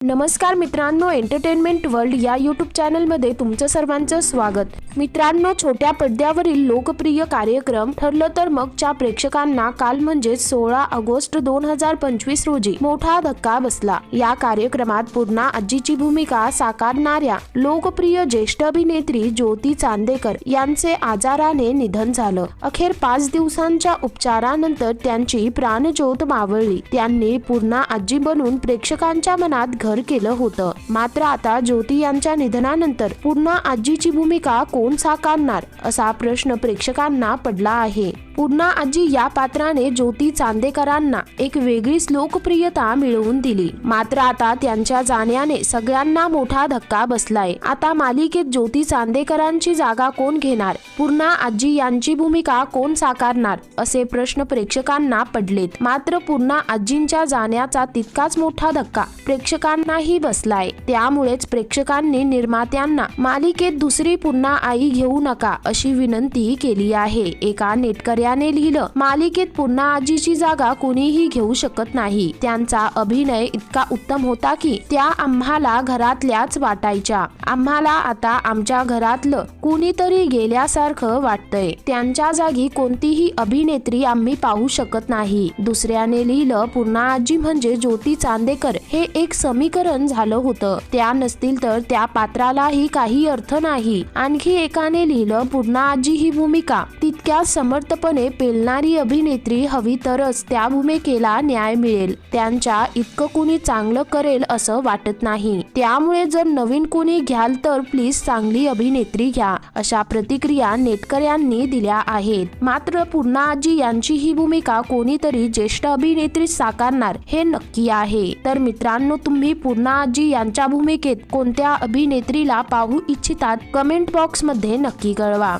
नमस्कार मित्रांनो entertainment world या यूट्यूब चॅनलमध्ये तुमचं सर्वांचं स्वागत. मित्रांनो छोट्या पडद्यावरील लोकप्रिय कार्यक्रम ठरलं तर मगच्या प्रेक्षकांना काल म्हणजे सोळा ऑगस्ट दोन हजार पंचवीस रोजी मोठा धक्का बसला. या कार्यक्रमात पूर्णा आजीची भूमिका साकारणाऱ्या लोकप्रिय ज्येष्ठ अभिनेत्री ज्योती चांदेकर यांचे आजाराने निधन झालं. अखेर पाच दिवसांच्या उपचारानंतर त्यांची प्राणज्योत मावळली. त्यांनी पूर्णा आजी बनून प्रेक्षकांच्या मनात घर केलं होतं. मात्र आता ज्योती यांच्या निधनानंतर पूर्णा आजीची भूमिका कोण साकारणार असा प्रश्न प्रेक्षकांना पडला आहे. पूर्णा आजी या पात्राने ज्योती चांदेकरांना एक वेगळीच लोकप्रियता मिळवून दिली. मात्र आता त्यांच्या जाण्याने सगळ्यांना मोठा धक्का बसलाय. आता मालिकेत ज्योती चांदेकरांची जागा कोण घेणार? पूर्णा आजी यांची भूमिका कोण साकारणार? असे प्रश्न प्रेक्षकांना पडलेत. मात्र पूर्णा आजींच्या जाण्याचा तितकाच मोठा धक्का प्रेक्षकांनाही बसलाय. त्यामुळेच प्रेक्षकांनी निर्मात्यांना मालिकेत दुसरी पुन्हा आई घेऊ नका अशी विनंती केली आहे. एका नेटकऱ्याने लिहिलं मालिकेत पुन्हा आजीची जागा कुणीही घेऊ शकत नाही. त्यांचा अभिनय इतका उत्तम होता की त्या आम्हाला घरातल्याच वाटायच्या. आम्हाला आता आमच्या घरातलं कुणीतरी गेल्यासारखं वाटतंय. त्यांच्या जागी कोणतीही अभिनेत्री आम्ही पाहू शकत नाही. दुसऱ्याने लिहिलं पुन्हा आजी म्हणजे ज्योती चांदेकर. हे एक समीकरण झालं होतं. त्या नसतील तर त्या पात्रालाही काही अर्थ नाही. आणखी एकाने लिहिलं पूर्णा आजी ही भूमिका. तितक्या समर्थपणे पेलणारी अभिनेत्री हवी तरच त्या भूमिकेला न्याय मिळेल. त्यांच्या इतकं कुणी चांगलं करेल असं वाटत नाही. त्यामुळे जर नवीन कुणी घ्याल तर प्लीज चांगली अभिनेत्री घ्या अशा प्रतिक्रिया नेटकऱ्यांनी दिल्या आहेत. मात्र पूर्णा आजी यांची ही भूमिका कोणीतरी ज्येष्ठ अभिनेत्री साकारणार हे नक्की आहे. तर मित्रांनो तुम्ही पूर्णा आजी यांच्या भूमिकेत कोणत्या अभिनेत्रीला पाहू इच्छितात कमेंट बॉक्समध्ये नक्की कळवा.